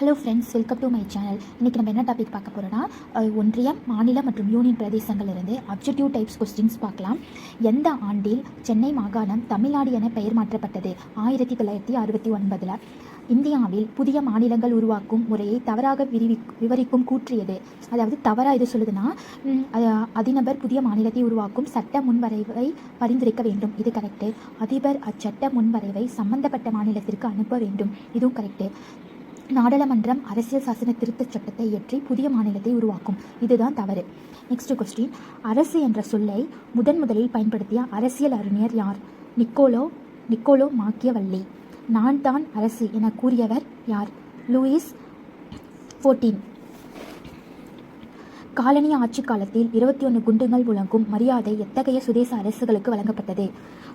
Hello friends welcome to my channel இன்றைக்கி நம்ம என்ன டாபிக் பார்க்க போகிறோன்னா ஒன்றியம் மாநில மற்றும் யூனியன் பிரதேசங்களிலிருந்து அப்ஜெக்டிவ் டைப்ஸ் கொஸ்டின்ஸ் பார்க்கலாம். எந்த ஆண்டில் சென்னை மாகாணம் தமிழ்நாடு என பெயர் மாற்றப்பட்டது? ஆயிரத்தி தொள்ளாயிரத்தி அறுபத்தி ஒன்பதில். இந்தியாவில் புதிய மாநிலங்கள் உருவாக்கும் முறையை தவறாக விரிவி விவரிக்கும் கூற்றியது அதாவது தவறாக இது சொல்லுதுன்னா அதிநபர் புதிய மாநிலத்தை உருவாக்கும் சட்ட முன்வரைவை பரிந்துரைக்க வேண்டும். இது கரெக்டு அதிபர் அச்சட்ட முன்வரைவை சம்பந்தப்பட்ட மாநிலத்திற்கு அனுப்ப வேண்டும். இதுவும் கரெக்டு நாடாளுமன்றம் அரசியல் சாசன திருத்தச் சட்டத்தை இயற்றி புதிய மாநிலத்தை உருவாக்கும். இதுதான் தவறு. நெக்ஸ்ட் கொஸ்டின் அரசு என்ற சொல்லை முதன் முதலில் பயன்படுத்திய அரசியல் அறிஞர் யார்? Niccolo Niccolo Machiavelli. நான் தான் அரசு என கூறியவர் யார்? Lewis fourteen. காலனி ஆட்சி காலத்தில் இருபத்தி ஒன்று குண்டுகள் முழங்கும் மரியாதை எத்தகைய சுதேச அரசுகளுக்கு வழங்கப்பட்டது?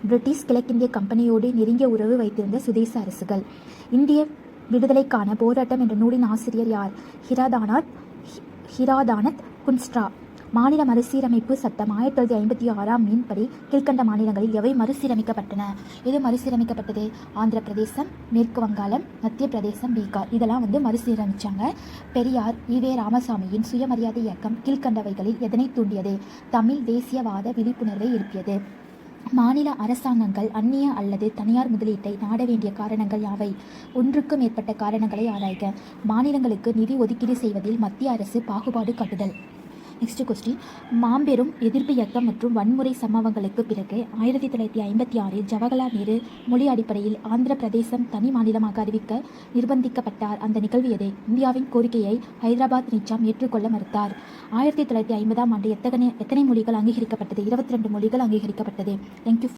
பிரிட்டிஷ் கிழக்கிந்திய கம்பெனியோடு நெருங்கிய உறவு வைத்திருந்த சுதேச அரசுகள். இந்திய விடுதலைக்கான போராட்டம் என்ற நூலின் ஆசிரியர் யார்? ஹிராதானாத் ஹி- ஹிராதானத் குன்ஸ்ட்ரா. மாநில மறுசீரமைப்பு சட்டம் ஆயிரத்தி தொள்ளாயிரத்தி ஐம்பத்தி ஆறாம் மீன்படி கீழ்க்கண்ட மாநிலங்களில் எவை மறுசீரமைக்கப்பட்டன? எது மறுசீரமைக்கப்பட்டது? ஆந்திர பிரதேசம் மேற்கு வங்காளம் மத்திய பிரதேசம் பீகார். இதெல்லாம் வந்து மறுசீரமைச்சாங்க. பெரியார் ஈவே ராமசாமியின் சுயமரியாதை இயக்கம் கீழ்க்கண்டவைகளில் எதனை தூண்டியது? தமிழ் தேசியவாத விழிப்புணர்வை எழுப்பியது. மாநில அரசாங்கங்கள் அந்நிய அல்லது தனியார் முதலீட்டை நாட வேண்டிய காரணங்கள் யாவை? ஒன்றுக்கு மேற்பட்ட காரணங்களை ஆராய்க. மாநிலங்களுக்கு நிதி ஒதுக்கீடு செய்வதில் மத்திய அரசு பாகுபாடு காட்டுதல். நெக்ஸ்ட் கொஸ்டின் மாம்பெரும் எதிர்ப்பு இயக்கம் மற்றும் வன்முறை சம்பவங்களுக்கு பிறகு ஆயிரத்தி தொள்ளாயிரத்தி ஐம்பத்தி ஆறில் ஜவஹர்லால் நேரு மொழி அடிப்படையில் ஆந்திர பிரதேசம் தனி மாநிலமாக அறிவிக்க நிர்பந்திக்கப்பட்டார். அந்த நிகழ்வு எதை? இந்தியாவின் கோரிக்கையை ஹைதராபாத் நிஜாம் ஏற்றுக்கொள்ள மறுத்தார். ஆயிரத்தி தொள்ளாயிரத்தி ஐம்பதாம் ஆண்டு எத்தனை எத்தனை மொழிகள் அங்கீகரிக்கப்பட்டது? இருபத்தி ரெண்டு மொழிகள் அங்கீகரிக்கப்பட்டது. தேங்க்யூ